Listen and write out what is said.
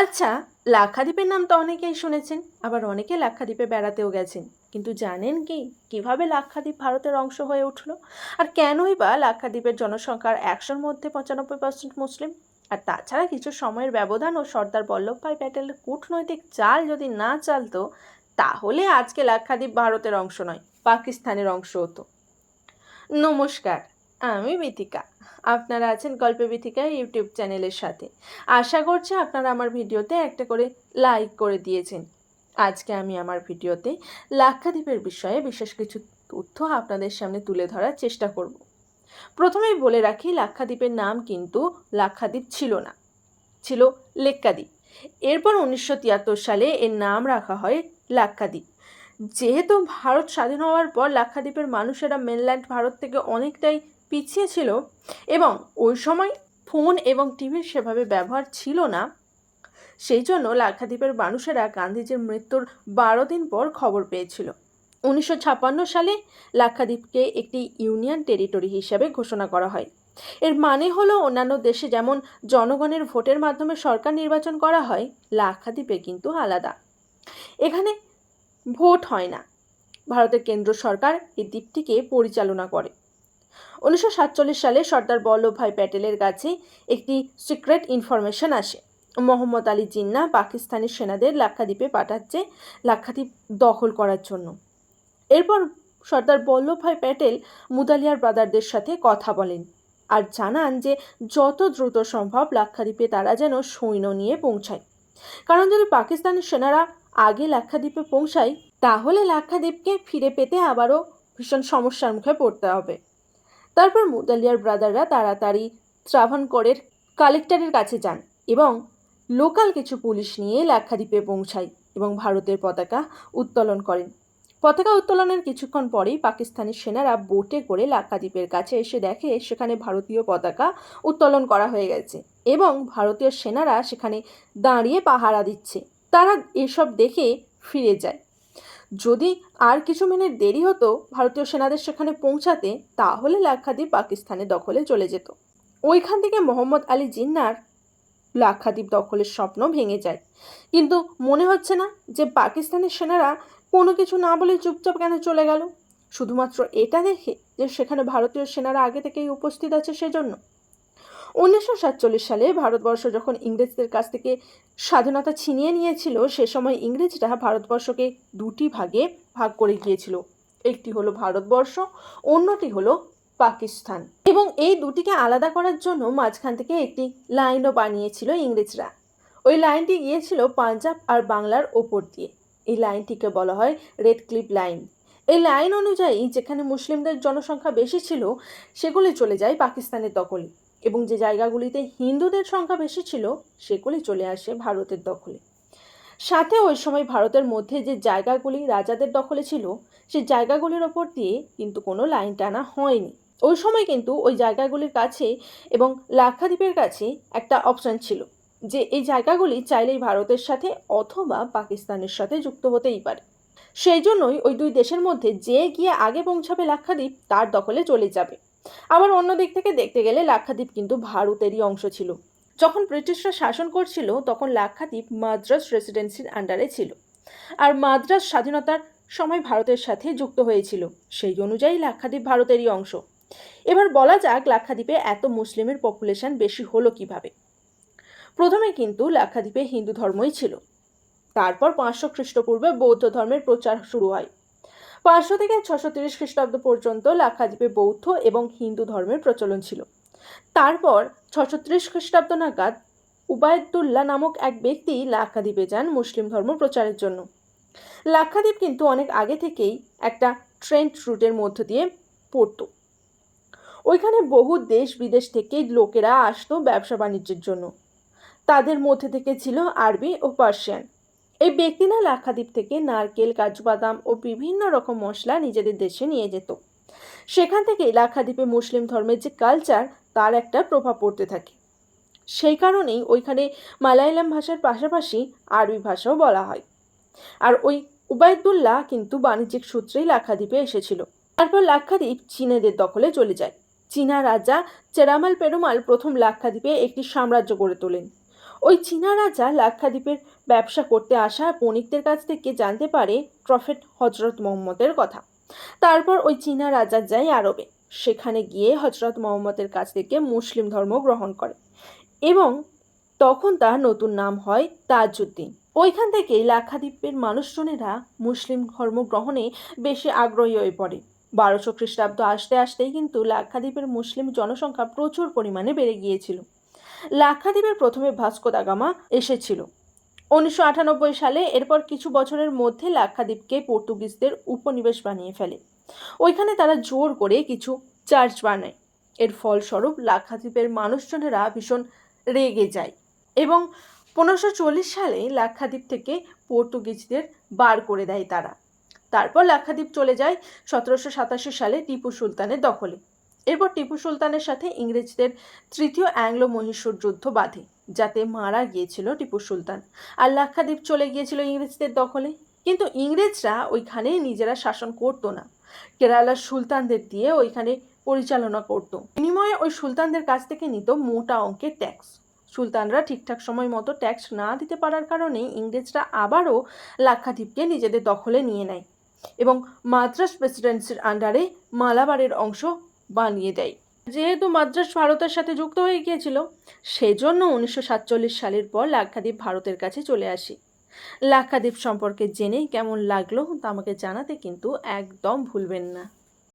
আচ্ছা লাক্ষাদ্বীপের নাম তো অনেকেই শুনেছেন, আবার অনেকে লাক্ষাদ্বীপে বেড়াতেও গেছেন। কিন্তু জানেন কি? কীভাবে লাক্ষাদ্বীপ ভারতের অংশ হয়ে উঠল? আর কেনই বা লাক্ষাদ্বীপের জনসংখ্যার একশোর মধ্যে পঁচানব্বই পার্সেন্ট মুসলিম? আর তাছাড়া কিছু সময়ের ব্যবধান ও সর্দার বল্লভভাই প্যাটেলের কূটনৈতিক চাল যদি না চালতো, তাহলে আজকে লাক্ষাদ্বীপ ভারতের অংশ নয়, পাকিস্তানের অংশ হতো নমস্কার। আমি বিথিকা। আপনারা আছেন গল্পে বিথিকা ইউটিউব চ্যানেলের সাথে। আশা করছি আপনারা আমার ভিডিওতে একটা করে লাইক করে দিয়েছেন। আজকে আমি আমার ভিডিওতে লাক্ষাদ্বীপের বিষয়ে বিশেষ কিছু তথ্য আপনাদের সামনে তুলে ধরার চেষ্টা করব। প্রথমেই বলে রাখি, লাক্ষাদ্বীপের নাম কিন্তু লাক্ষাদ্বীপ ছিল না, ছিল লেক্কাদ্বীপ। এরপর উনিশশো তিয়াত্তর সালে এর নাম রাখা হয় লাক্ষাদ্বীপ। যেহেতু ভারত স্বাধীন হওয়ার পর লাক্ষাদ্বীপের মানুষেরা মেনল্যান্ড ভারত থেকে অনেকটাই পিছিয়ে ছিল এবং ওই সময় ফোন এবং টিভির সেভাবে ব্যবহার ছিল না। সেই জন্য লাক্ষাদ্বীপের মানুষেরা গান্ধীজির মৃত্যুর বারো দিন পর খবর পেয়েছিল। উনিশশো ছাপ্পান্ন সালে লাক্ষাদ্বীপকে একটি ইউনিয়ন টেরিটরি হিসাবে ঘোষণা করা হয়। এর মানে হলো অন্যান্য দেশে যেমন জনগণের ভোটের মাধ্যমে সরকার নির্বাচন করা হয়, লাক্ষাদ্বীপে কিন্তু আলাদা। এখানে ভোট হয় না। ভারতের কেন্দ্র সরকার এই দ্বীপটিকে পরিচালনা করে। উনিশশো সাতচল্লিশ সালে সর্দার বল্লভভাই প্যাটেলের কাছে একটি সিক্রেট ইনফরমেশন আসে। মোহাম্মদ আলী জিন্না পাকিস্তানি সেনাদের লাক্ষাদ্বীপে পাঠাচ্ছে লাক্ষাদ্বীপ দখল করার জন্য। এরপর সর্দার বল্লভভাই প্যাটেল মুদালিয়ার ব্রাদারদের সাথে কথা বলেন আর জানান যে যত দ্রুত সম্ভব লাক্ষাদ্বীপে তারা যেন সৈন্য নিয়ে পৌঁছায়। কারণ যদি পাকিস্তানি সেনারা আগে লাক্ষাদ্বীপে পৌঁছায়, তাহলে লাক্ষাদ্বীপকে ফিরে পেতে আবারও ভীষণ সমস্যার মুখে পড়তে হবে। তারপর মুদালিয়ার ব্রাদাররা তাড়াতাড়ি ত্রাভানকরের কালেক্টরের কাছে যান এবং লোকাল কিছু পুলিশ নিয়ে লাক্ষাদ্বীপে পৌঁছায় এবং ভারতের পতাকা উত্তোলন করেন। পতাকা উত্তোলনের কিছুক্ষণ পরেই পাকিস্তানি সেনারা বোটে করে লাক্ষাদ্বীপের কাছে এসে দেখে সেখানে ভারতীয় পতাকা উত্তোলন করা হয়ে গেছে এবং ভারতীয় সেনারা সেখানে দাঁড়িয়ে পাহারা দিচ্ছে। তারা এসব দেখে ফিরে যায়। যদি আর কিছু মিনিট দেরি হতো ভারতীয় সেনাদের সেখানে পৌঁছাতে, তাহলে লাক্ষাদ্বীপ পাকিস্তানের দখলে চলে যেত। ওইখান থেকে মোহাম্মদ আলী জিন্নার লাক্ষাদ্বীপ দখলের স্বপ্ন ভেঙে যায়। কিন্তু মনে হচ্ছে না যে পাকিস্তানের সেনারা কোনো কিছু না বলে চুপচাপ কেন চলে গেল? শুধুমাত্র এটা দেখে যে সেখানে ভারতীয় সেনারা আগে থেকেই উপস্থিত আছে সেজন্য। উনিশশো সাতচল্লিশ সালে ভারতবর্ষ যখন ইংরেজদের কাছ থেকে স্বাধীনতা ছিনিয়ে নিয়েছিল, সে সময় ইংরেজরা ভারতবর্ষকে দুটি ভাগে ভাগ করে গিয়েছিল। একটি হলো ভারতবর্ষ, অন্যটি হলো পাকিস্তান। এবং এই দুটিকে আলাদা করার জন্য মাঝখান থেকে একটি লাইনও বানিয়েছিল ইংরেজরা। ওই লাইনটি গিয়েছিল পাঞ্জাব আর বাংলার ওপর দিয়ে। এই লাইনটিকে বলা হয় রেড ক্লিপ লাইন। এই লাইন অনুযায়ী যেখানে মুসলিমদের জনসংখ্যা বেশি ছিল, সেগুলি চলে যায় পাকিস্তানের দখলে। এবং যে জায়গাগুলিতে হিন্দুদের সংখ্যা বেশি ছিল, সেগুলি চলে আসে ভারতের দখলে। সাথে ওই সময় ভারতের মধ্যে যে জায়গাগুলি রাজাদের দখলে ছিল, সেই জায়গাগুলির ওপর দিয়ে কিন্তু কোনো লাইন টানা হয়নি। ওই সময় কিন্তু ওই জায়গাগুলির কাছে এবং লাক্ষাদ্বীপের কাছে একটা অপশান ছিল যে এই জায়গাগুলি চাইলেই ভারতের সাথে অথবা পাকিস্তানের সাথে যুক্ত হতেই পারে। সেই জন্যই ওই দুই দেশের মধ্যে যে গিয়ে আগে পৌঁছাবে লাক্ষাদ্বীপ, তার দখলে চলে যাবে। আবার অন্য দিক থেকে দেখতে গেলে লাক্ষাদ্বীপ কিন্তু ভারতেরই অংশ ছিল। যখন ব্রিটিশরা শাসন করছিল, তখন লাক্ষাদ্বীপ মাদ্রাস রেসিডেন্সির আন্ডারে ছিল। আর মাদ্রাস স্বাধীনতার সময় ভারতের সাথে যুক্ত হয়েছিল। সেই অনুযায়ী লাক্ষাদ্বীপ ভারতেরই অংশ। এবার বলা যাক লাক্ষাদ্বীপে এত মুসলিমের পপুলেশন বেশি হলো কীভাবে। প্রথমে কিন্তু লাক্ষাদ্বীপে হিন্দু ধর্মই ছিল। তারপর পাঁচশো খ্রিস্টপূর্বে বৌদ্ধ ধর্মের প্রচার শুরু হয়। পাঁচশো থেকে ছশো তিরিশ খ্রিস্টাব্দ পর্যন্ত লাক্ষাদ্বীপে বৌদ্ধ এবং হিন্দু ধর্মের প্রচলন ছিল। তারপর ছশো ত্রিশ খ্রিস্টাব্দ নাগাদ উবায়দুল্লাহ নামক এক ব্যক্তি লাক্ষাদ্বীপে যান মুসলিম ধর্ম প্রচারের জন্য। লাক্ষাদ্বীপ কিন্তু অনেক আগে থেকেই একটা ট্রেন্ড রুটের মধ্য দিয়ে পড়তো। ওইখানে বহু দেশ বিদেশ থেকে লোকেরা আসতো ব্যবসা বাণিজ্যের জন্য। তাদের মধ্যে থেকে ছিল আরবি ও পার্সিয়ান। এই ব্যক্তিরা লাক্ষাদ্বীপ থেকে নারকেল কাজু বাদাম ও বিভিন্ন রকম মশলা নিজেদের দেশে নিয়ে যেত। সেখান থেকে লাক্ষাদ্বীপে মুসলিম ধর্মের যে কালচার তার একটা প্রভাব পড়তে থাকে। সেই কারণেই ওইখানে মালায়ালাম ভাষার পাশাপাশি আরবি ভাষাও বলা হয়। আর ওই উবায়দুল্লাহ কিন্তু বাণিজ্যিক সূত্রেই লাক্ষাদ্বীপে এসেছিল। তারপর লাক্ষাদ্বীপ চীনেদের দখলে চলে যায়। চীনা রাজা চেরামাল পেরুমাল প্রথম লাক্ষাদ্বীপে একটি সাম্রাজ্য গড়ে তোলেন। ওই চীনা রাজা লাক্ষাদ্বীপের ব্যবসা করতে আসা বণিকদের কাছ থেকে জানতে পারে প্রফেট হজরত মোহাম্মদের কথা। তারপর ওই চীনা রাজা যায় আরবে। সেখানে গিয়ে হজরত মোহাম্মদের কাছ থেকে মুসলিম ধর্ম গ্রহণ করে এবং তখন তার নতুন নাম হয় তাজউদ্দিন। ওইখান থেকেই লাক্ষাদ্বীপের মানুষজনেরা মুসলিম ধর্ম গ্রহণে বেশি আগ্রহী হয়ে পড়ে। বারোশো খ্রিস্টাব্দ আসতে আসতেই কিন্তু লাক্ষাদ্বীপের মুসলিম জনসংখ্যা প্রচুর পরিমাণে বেড়ে গিয়েছিল। লাক্ষাদ্বীপের প্রথমে ভাস্কো দা গামা এসেছিল। উনিশশো আটানব্বই সালে এরপর কিছু বছরের মধ্যে লাক্ষাদ্বীপকে পর্তুগিজদের উপনিবেশ বানিয়ে ফেলে। ওইখানে তারা জোর করে কিছু চার্চ বানায়। এর ফলস্বরূপ লাক্ষাদ্বীপের মানুষজনেরা ভীষণ রেগে যায় এবং পনেরোশো চল্লিশ সালে লাক্ষাদ্বীপ থেকে পর্তুগিজদের বার করে দেয় তারা। তারপর লাক্ষাদ্বীপ চলে যায় সতেরোশো সাতাশি সালে টিপু সুলতানের দখলে। এরপর টিপু সুলতানের সাথে ইংরেজদের তৃতীয় অ্যাংলো মহীশূর যুদ্ধ বাধে, যাতে মারা গিয়েছিল টিপু সুলতান। আর লাক্ষাদ্বীপ চলে গিয়েছিল ইংরেজদের দখলে। কিন্তু ইংরেজরা ওইখানে নিজেরা শাসন করতো না। কেরালার সুলতানদের দিয়ে ওইখানে পরিচালনা করত। বিনিময়ে ওই সুলতানদের কাছ থেকে নিত মোটা অঙ্কের ট্যাক্স। সুলতানরা ঠিকঠাক সময় মতো ট্যাক্স না দিতে পারার কারণে ইংরেজরা আবারও লাক্ষাদ্বীপকে নিজেদের দখলে নিয়ে নেয়। এবং মাদ্রাস প্রেসিডেন্সির আন্ডারে মালাবারের অংশ বানিয়ে দেয়। যেহেতু মাদ্রাস ভারতের সাথে যুক্ত হয়ে গিয়েছিল, সেজন্য উনিশশো সাতচল্লিশ সালের পর লাক্ষাদ্বীপ ভারতের কাছে চলে আসি। লাক্ষাদ্বীপ সম্পর্কে জেনেই কেমন লাগল তা আমাকে জানাতে কিন্তু একদম ভুলবেন না।